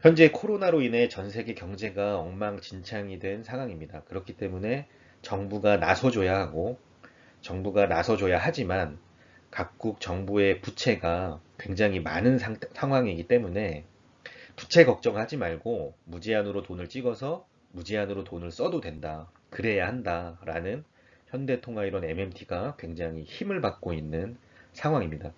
현재 코로나로 인해 전 세계 경제가 엉망진창이 된 상황입니다. 그렇기 때문에 정부가 나서줘야 하고 정부가 나서줘야 하지만 각국 정부의 부채가 굉장히 많은 상, 상황이기 때문에 부채 걱정하지 말고 무제한으로 돈을 찍어서 무제한으로 돈을 써도 된다. 그래야 한다. 라는 현대통화이론 MMT가 굉장히 힘을 받고 있는 상황입니다.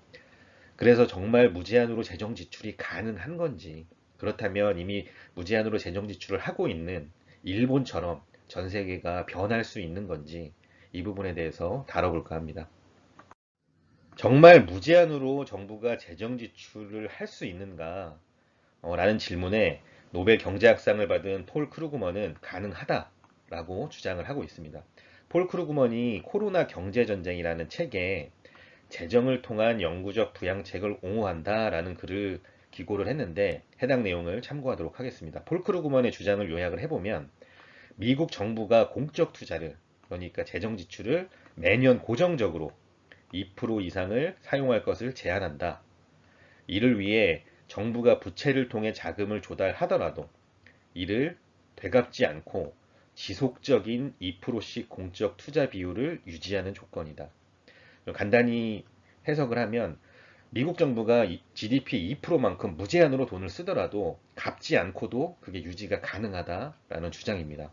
그래서 정말 무제한으로 재정 지출이 가능한 건지 그렇다면 이미 무제한으로 재정 지출을 하고 있는 일본처럼 전 세계가 변할 수 있는 건지 이 부분에 대해서 다뤄볼까 합니다. 정말 무제한으로 정부가 재정 지출을 할 수 있는가 어, 라는 질문에 노벨 경제학상을 받은 폴 크루그먼은 가능하다라고 주장을 하고 있습니다. 폴 크루그먼이 코로나 경제전쟁이라는 책에 재정을 통한 영구적 부양책을 옹호한다라는 글을 기고를 했는데 해당 내용을 참고하도록 하겠습니다. 폴 크루그먼의 주장을 요약을 해보면 미국 정부가 공적 투자를 그러니까 재정 지출을 매년 고정적으로 2% 이상을 사용할 것을 제한한다. 이를 위해 정부가 부채를 통해 자금을 조달하더라도 이를 되갚지 않고 지속적인 2%씩 공적 투자 비율을 유지하는 조건이다. 간단히 해석을 하면 미국 정부가 GDP 2%만큼 무제한으로 돈을 쓰더라도 갚지 않고도 그게 유지가 가능하다라는 주장입니다.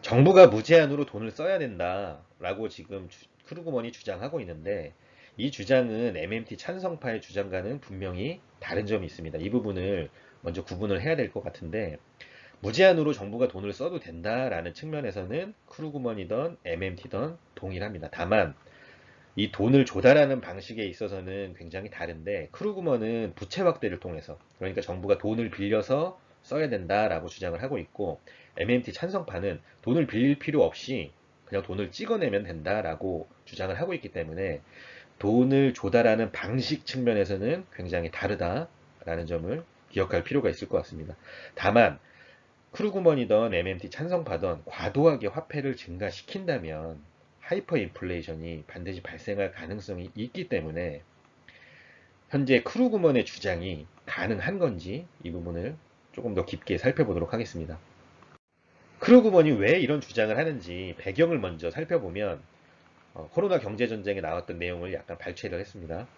정부가 무제한으로 돈을 써야 된다라고 지금 크루그먼이 주장하고 있는데 이 주장은 MMT 찬성파의 주장과는 분명히 다른 점이 있습니다. 이 부분을 먼저 구분을 해야 될 것 같은데 무제한으로 정부가 돈을 써도 된다라는 측면에서는 크루그먼이던 MMT던 동일합니다. 다만 이 돈을 조달하는 방식에 있어서는 굉장히 다른데 크루그먼은 부채 확대를 통해서 그러니까 정부가 돈을 빌려서 써야 된다라고 주장을 하고 있고 MMT 찬성파는 돈을 빌릴 필요 없이 그냥 돈을 찍어내면 된다라고 주장을 하고 있기 때문에 돈을 조달하는 방식 측면에서는 굉장히 다르다라는 점을 기억할 필요가 있을 것 같습니다. 다만 크루그먼이던 MMT 찬성파던 과도하게 화폐를 증가시킨다면 하이퍼 인플레이션이 반드시 발생할 가능성이 있기 때문에 현재 크루그먼의 주장이 가능한 건지 이 부분을 조금 더 깊게 살펴보도록 하겠습니다. 크루그먼이 왜 이런 주장을 하는지 배경을 먼저 살펴보면 어, 코로나 경제전쟁에 나왔던 내용을 약간 발췌를 했습니다.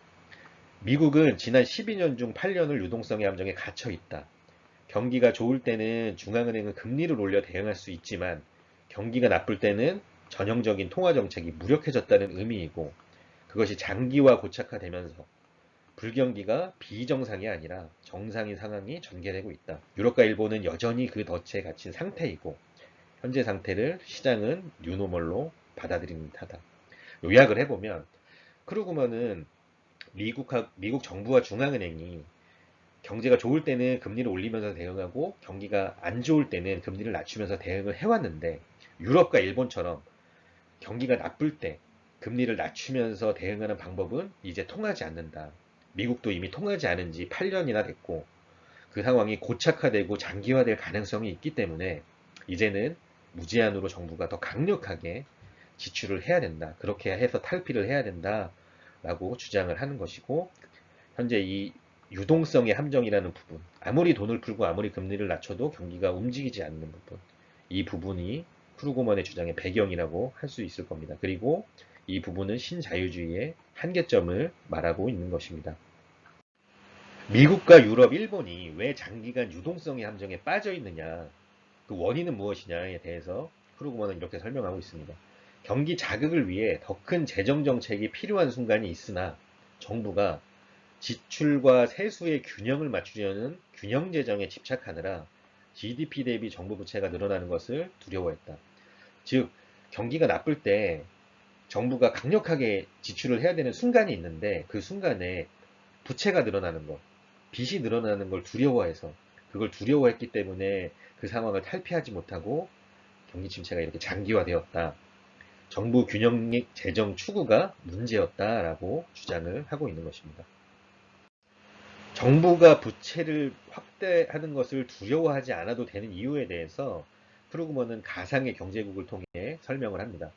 미국은 지난 12년 중 8년을 유동성의 함정에 갇혀 있다. 경기가 좋을 때는 중앙은행은 금리를 올려 대응할 수 있지만 경기가 나쁠 때는 전형적인 통화 정책이 무력해졌다는 의미이고 그것이 장기화 고착화되면서 불경기가 비정상이 아니라 정상인 상황이 전개되고 있다. 유럽과 일본은 여전히 그 덫에 갇힌 상태이고 현재 상태를 시장은 뉴노멀로 받아들이는 듯하다. 요약을 해보면 크루그먼은 미국, 미국 정부와 중앙은행이 경제가 좋을 때는 금리를 올리면서 대응하고 경기가 안 좋을 때는 금리를 낮추면서 대응을 해왔는데 유럽과 일본처럼 경기가 나쁠 때 금리를 낮추면서 대응하는 방법은 이제 통하지 않는다. 미국도 이미 통하지 않은 지 8년이나 됐고 그 상황이 고착화되고 장기화될 가능성이 있기 때문에 이제는 무제한으로 정부가 더 강력하게 지출을 해야 된다. 그렇게 해서 탈피를 해야 된다. 라고 주장을 하는 것이고 현재 이 유동성의 함정이라는 부분 아무리 돈을 풀고 아무리 금리를 낮춰도 경기가 움직이지 않는 부분 이 부분이 크루고먼의 주장의 배경이라고 할 수 있을 겁니다. 그리고 이 부분은 신자유주의의 한계점을 말하고 있는 것입니다. 미국과 유럽, 일본이 왜 장기간 유동성의 함정에 빠져 있느냐 그 원인은 무엇이냐에 대해서 크루그먼은 이렇게 설명하고 있습니다. 경기 자극을 위해 더 큰 재정 정책이 필요한 순간이 있으나 정부가 지출과 세수의 균형을 맞추려는 균형 재정에 집착하느라 GDP 대비 정부 부채가 늘어나는 것을 두려워했다. 즉 경기가 나쁠 때 정부가 강력하게 지출을 해야 되는 순간이 있는데 그 순간에 부채가 늘어나는 것, 빚이 늘어나는 걸 두려워해서 그걸 두려워했기 때문에 그 상황을 탈피하지 못하고 경기 침체가 이렇게 장기화되었다. 정부 균형익 재정 추구가 문제였다라고 주장을 하고 있는 것입니다. 정부가 부채를 확대하는 것을 두려워하지 않아도 되는 이유에 대해서 프루그먼은 가상의 경제국을 통해 설명을 합니다.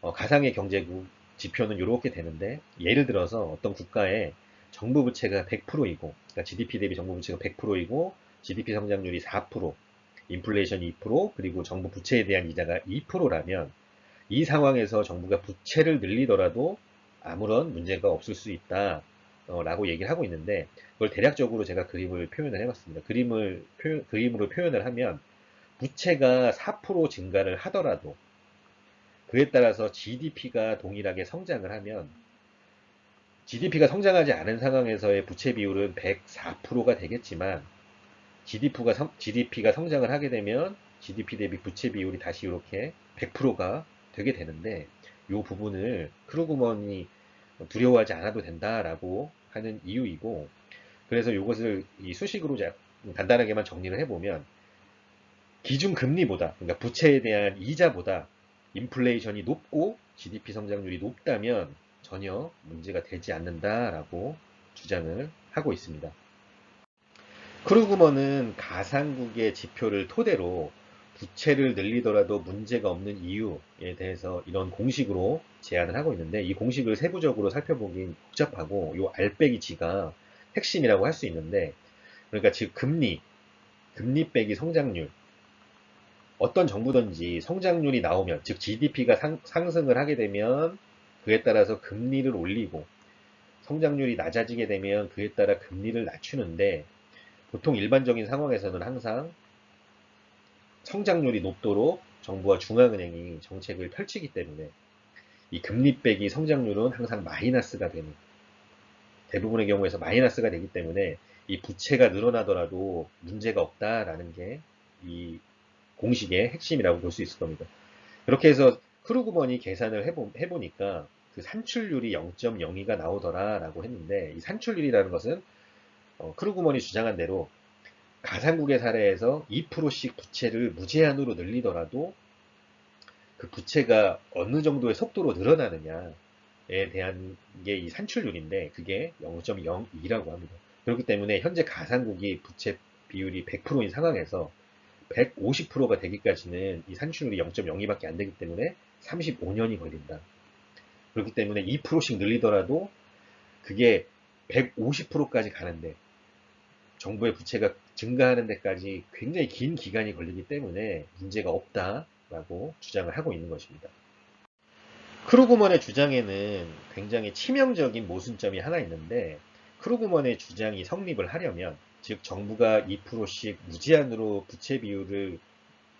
어, 가상의 경제국 지표는 이렇게 되는데 예를 들어서 어떤 국가에 정부 부채가 100%이고, 그러니까 GDP 대비 정부 부채가 100%이고, GDP 성장률이 4%, 인플레이션 2%, 그리고 정부 부채에 대한 이자가 2%라면 이 상황에서 정부가 부채를 늘리더라도 아무런 문제가 없을 수 있다. 어, 라고 얘기를 하고 있는데 그걸 대략적으로 제가 그림을 표현을 해봤습니다. 그림을 표, 그림으로 표현을 하면 부채가 4% 증가를 하더라도 그에 따라서 GDP가 동일하게 성장을 하면 GDP가 성장하지 않은 상황에서의 부채 비율은 104%가 되겠지만 GDP가, 성, GDP가 성장을 하게 되면 GDP 대비 부채 비율이 다시 이렇게 100%가 되게 되는데 이 부분을 크루그먼이 두려워하지 않아도 된다라고 하는 이유이고 그래서 이것을 이 수식으로 간단하게만 정리를 해보면 기준 금리보다 그러니까 부채에 대한 이자보다 인플레이션이 높고 GDP 성장률이 높다면 전혀 문제가 되지 않는다라고 주장을 하고 있습니다. 크루그먼은 가상국의 지표를 토대로 부채를 늘리더라도 문제가 없는 이유에 대해서 이런 공식으로 제안을 하고 있는데 이 공식을 세부적으로 살펴보긴 복잡하고 이 알빼기 지가 핵심이라고 할 수 있는데 그러니까 즉 금리, 금리 빼기 성장률 어떤 정부든지 성장률이 나오면 즉 GDP가 상, 상승을 하게 되면 그에 따라서 금리를 올리고 성장률이 낮아지게 되면 그에 따라 금리를 낮추는데 보통 일반적인 상황에서는 항상 성장률이 높도록 정부와 중앙은행이 정책을 펼치기 때문에 이 금리 빼기 성장률은 항상 마이너스가 되는 대부분의 경우에서 마이너스가 되기 때문에 이 부채가 늘어나더라도 문제가 없다라는 게 이 공식의 핵심이라고 볼 수 있을 겁니다. 그렇게 해서 크루그먼이 계산을 해보, 해보니까 그 산출률이 0.02가 나오더라라고 했는데 이 산출률이라는 것은 어, 크루그먼이 주장한 대로 가상국의 사례에서 2%씩 부채를 무제한으로 늘리더라도 그 부채가 어느 정도의 속도로 늘어나느냐에 대한 게 이 산출률인데 그게 0.02라고 합니다. 그렇기 때문에 현재 가상국이 부채 비율이 100%인 상황에서 150%가 되기까지는 이 산출률이 0.02밖에 안 되기 때문에 35년이 걸린다. 그렇기 때문에 2%씩 늘리더라도 그게 150%까지 가는데 정부의 부채가 증가하는 데까지 굉장히 긴 기간이 걸리기 때문에 문제가 없다라고 주장을 하고 있는 것입니다. 크루그먼의 주장에는 굉장히 치명적인 모순점이 하나 있는데 크루그먼의 주장이 성립을 하려면 즉 정부가 2%씩 무제한으로 부채 비율을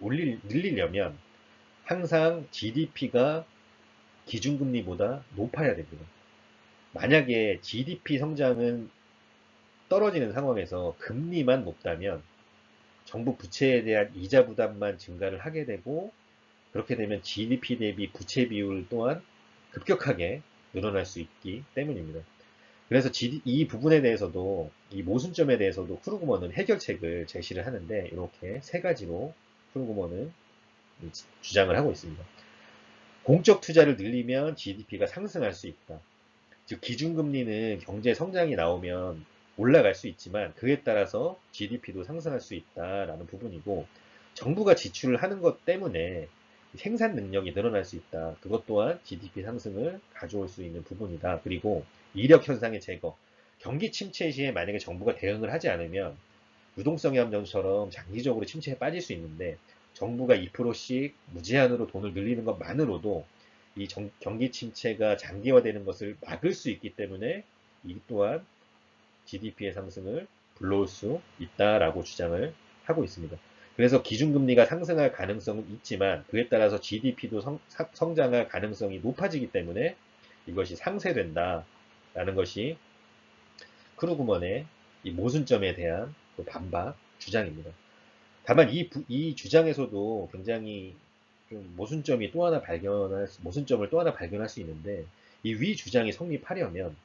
올릴, 늘리려면 항상 GDP가 기준금리보다 높아야 됩니다. 만약에 GDP 성장은 떨어지는 상황에서 금리만 높다면 정부 부채에 대한 이자 부담만 증가를 하게 되고 그렇게 되면 GDP 대비 부채 비율 또한 급격하게 늘어날 수 있기 때문입니다. 그래서 이 부분에 대해서도 이 모순점에 대해서도 크루그먼은 해결책을 제시를 하는데 이렇게 세 가지로 크루그먼은 주장을 하고 있습니다. 공적 투자를 늘리면 GDP가 상승할 수 있다. 즉 기준금리는 경제 성장이 나오면 올라갈 수 있지만 그에 따라서 GDP도 상승할 수 있다라는 부분이고 정부가 지출을 하는 것 때문에 생산 능력이 늘어날 수 있다. 그것 또한 GDP 상승을 가져올 수 있는 부분이다. 그리고 이력 현상의 제거. 경기 침체 시에 만약에 정부가 대응을 하지 않으면 유동성의 함정처럼 장기적으로 침체에 빠질 수 있는데 정부가 2%씩 무제한으로 돈을 늘리는 것만으로도 이 정, 경기 침체가 장기화되는 것을 막을 수 있기 때문에 이 또한 GDP의 상승을 불러올 수 있다라고 주장을 하고 있습니다. 그래서 기준금리가 상승할 가능성은 있지만 그에 따라서 GDP도 성, 성장할 가능성이 높아지기 때문에 이것이 상쇄된다라는 것이 크루그먼의 이 모순점에 대한 그 반박 주장입니다. 다만 이, 이 주장에서도 굉장히 좀 모순점이 또 하나 발견할 모순점을 또 하나 발견할 수 있는데 이 위 주장이 성립하려면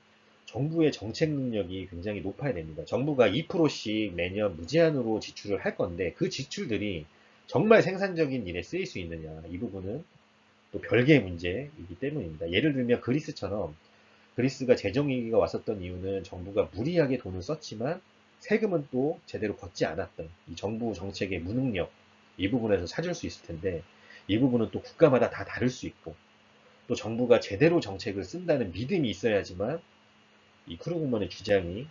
정부의 정책 능력이 굉장히 높아야 됩니다. 정부가 2%씩 매년 무제한으로 지출을 할 건데 그 지출들이 정말 생산적인 일에 쓰일 수 있느냐 이 부분은 또 별개의 문제이기 때문입니다. 예를 들면 그리스처럼 그리스가 재정위기가 왔었던 이유는 정부가 무리하게 돈을 썼지만 세금은 또 제대로 걷지 않았던 이 정부 정책의 무능력 이 부분에서 찾을 수 있을 텐데 이 부분은 또 국가마다 다 다를 수 있고 또 정부가 제대로 정책을 쓴다는 믿음이 있어야지만 이 크루그먼의 주장이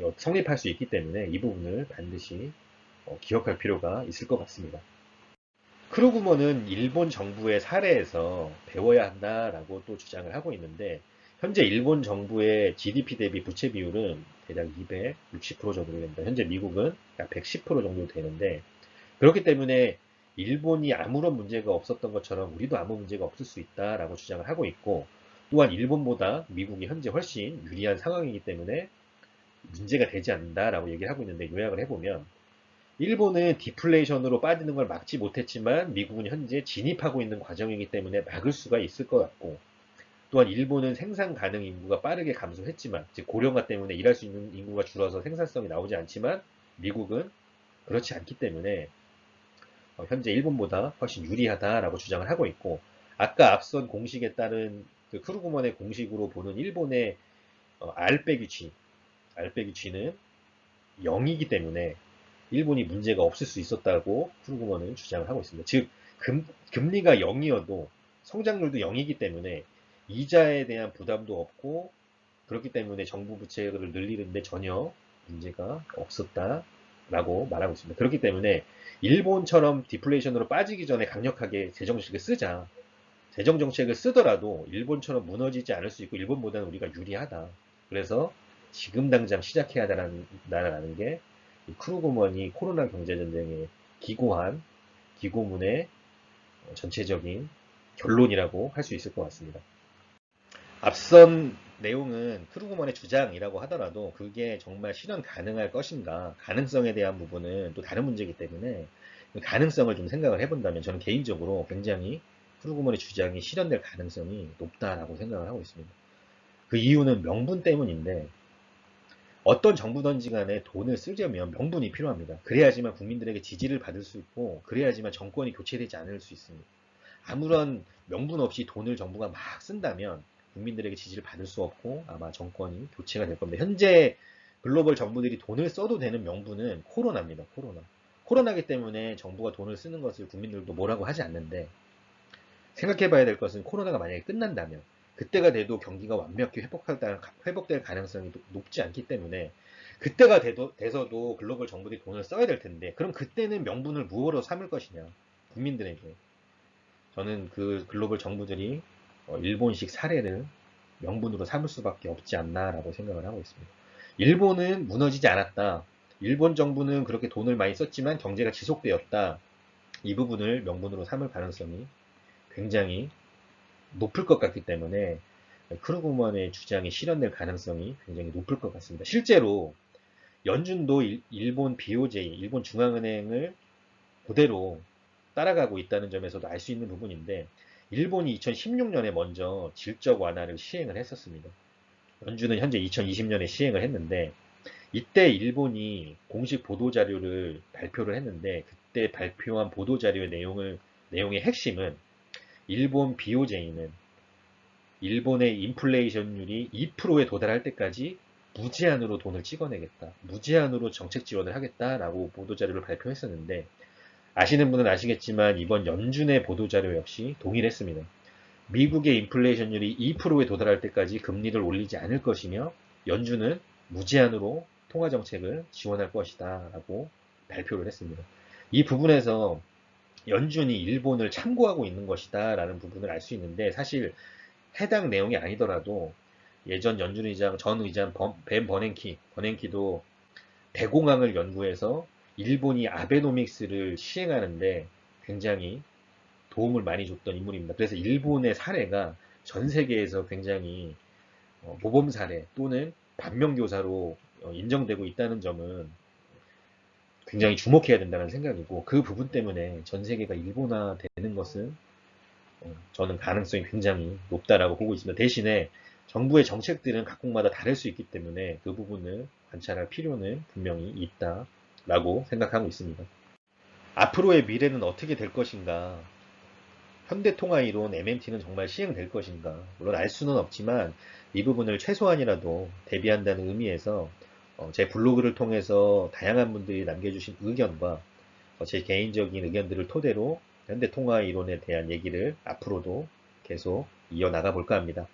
어, 성립할 수 있기 때문에 이 부분을 반드시 어, 기억할 필요가 있을 것 같습니다. 크루그먼은 일본 정부의 사례에서 배워야 한다라고 또 주장을 하고 있는데 현재 일본 정부의 GDP 대비 부채 비율은 대략 260% 정도 됩니다. 현재 미국은 약 110% 정도 되는데 그렇기 때문에 일본이 아무런 문제가 없었던 것처럼 우리도 아무 문제가 없을 수 있다라고 주장을 하고 있고 또한 일본보다 미국이 현재 훨씬 유리한 상황이기 때문에 문제가 되지 않는다라고 얘기를 하고 있는데 요약을 해보면 일본은 디플레이션으로 빠지는 걸 막지 못했지만 미국은 현재 진입하고 있는 과정이기 때문에 막을 수가 있을 것 같고 또한 일본은 생산 가능 인구가 빠르게 감소했지만 즉 고령화 때문에 일할 수 있는 인구가 줄어서 생산성이 나오지 않지만 미국은 그렇지 않기 때문에 어, 현재 일본보다 훨씬 유리하다라고 주장을 하고 있고 아까 앞선 공식에 따른 그 크루그먼의 공식으로 보는 일본의 어, R 빼기 G, R 빼기 G는 0이기 때문에 일본이 문제가 없을 수 있었다고 크루그먼은 주장을 하고 있습니다. 즉 금, 금리가 0이어도 성장률도 0이기 때문에 이자에 대한 부담도 없고 그렇기 때문에 정부 부채를 늘리는데 전혀 문제가 없었다라고 말하고 있습니다. 그렇기 때문에 일본처럼 디플레이션으로 빠지기 전에 강력하게 재정정책을 쓰자. 재정 정책을 쓰더라도 일본처럼 무너지지 않을 수 있고 일본보다는 우리가 유리하다. 그래서 지금 당장 시작해야 한다는 게 크루그먼이 코로나 경제전쟁에 기고한 기고문의 전체적인 결론이라고 할 수 있을 것 같습니다. 앞선 내용은 크루그먼의 주장이라고 하더라도 그게 정말 실현 가능할 것인가 가능성에 대한 부분은 또 다른 문제이기 때문에 그 가능성을 좀 생각을 해본다면 저는 개인적으로 굉장히 크루그먼의 주장이 실현될 가능성이 높다라고 생각을 하고 있습니다. 그 이유는 명분 때문인데 어떤 정부든지 간에 돈을 쓰려면 명분이 필요합니다. 그래야지만 국민들에게 지지를 받을 수 있고 그래야지만 정권이 교체되지 않을 수 있습니다. 아무런 명분 없이 돈을 정부가 막 쓴다면 국민들에게 지지를 받을 수 없고 아마 정권이 교체가 될 겁니다. 현재 글로벌 정부들이 돈을 써도 되는 명분은 코로나입니다. 코로나. 코로나기 때문에 정부가 돈을 쓰는 것을 국민들도 뭐라고 하지 않는데 생각해 봐야 될 것은 코로나가 만약에 끝난다면 그때가 돼도 경기가 완벽히 회복될 가능성이 높지 않기 때문에 그때가 돼도, 돼서도 글로벌 정부들이 돈을 써야 될 텐데 그럼 그때는 명분을 무엇으로 삼을 것이냐 국민들에게 저는 그 글로벌 정부들이 어, 일본식 사례를 명분으로 삼을 수밖에 없지 않나라고 생각을 하고 있습니다. 일본은 무너지지 않았다. 일본 정부는 그렇게 돈을 많이 썼지만 경제가 지속되었다. 이 부분을 명분으로 삼을 가능성이 굉장히 높을 것 같기 때문에 크루그먼의 주장이 실현될 가능성이 굉장히 높을 것 같습니다. 실제로 연준도 일본 BOJ, 일본 중앙은행을 그대로 따라가고 있다는 점에서도 알 수 있는 부분인데 일본이 2016년에 먼저 질적 완화를 시행을 했었습니다. 연준은 현재 2020년에 시행을 했는데 이때 일본이 공식 보도 자료를 발표를 했는데 그때 발표한 보도 자료의 내용을 내용의 핵심은 일본 BOJ는 일본의 인플레이션율이 2%에 도달할 때까지 무제한으로 돈을 찍어내겠다. 무제한으로 정책 지원을 하겠다라고 보도 자료를 발표했었는데 아시는 분은 아시겠지만 이번 연준의 보도자료 역시 동일했습니다. 미국의 인플레이션율이 2%에 도달할 때까지 금리를 올리지 않을 것이며 연준은 무제한으로 통화정책을 지원할 것이다 라고 발표를 했습니다. 이 부분에서 연준이 일본을 참고하고 있는 것이다 라는 부분을 알 수 있는데 사실 해당 내용이 아니더라도 예전 연준 의장, 전 의장 벤 버냉키, 버냉키도 대공황을 연구해서 일본이 아베노믹스를 시행하는데 굉장히 도움을 많이 줬던 인물입니다. 그래서 일본의 사례가 전 세계에서 굉장히 어, 모범 사례 또는 반면교사로 어, 인정되고 있다는 점은 굉장히 주목해야 된다는 생각이고 그 부분 때문에 전 세계가 일본화 되는 것은 어, 저는 가능성이 굉장히 높다라고 보고 있습니다. 대신에 정부의 정책들은 각국마다 다를 수 있기 때문에 그 부분을 관찰할 필요는 분명히 있다. 라고 생각하고 있습니다. 앞으로의 미래는 어떻게 될 것인가? 현대통화 이론 MMT는 정말 시행될 것인가? 물론 알 수는 없지만 이 부분을 최소한이라도 대비한다는 의미에서 어, 제 블로그를 통해서 다양한 분들이 남겨주신 의견과 어, 제 개인적인 의견들을 토대로 현대통화 이론에 대한 얘기를 앞으로도 계속 이어나가 볼까 합니다.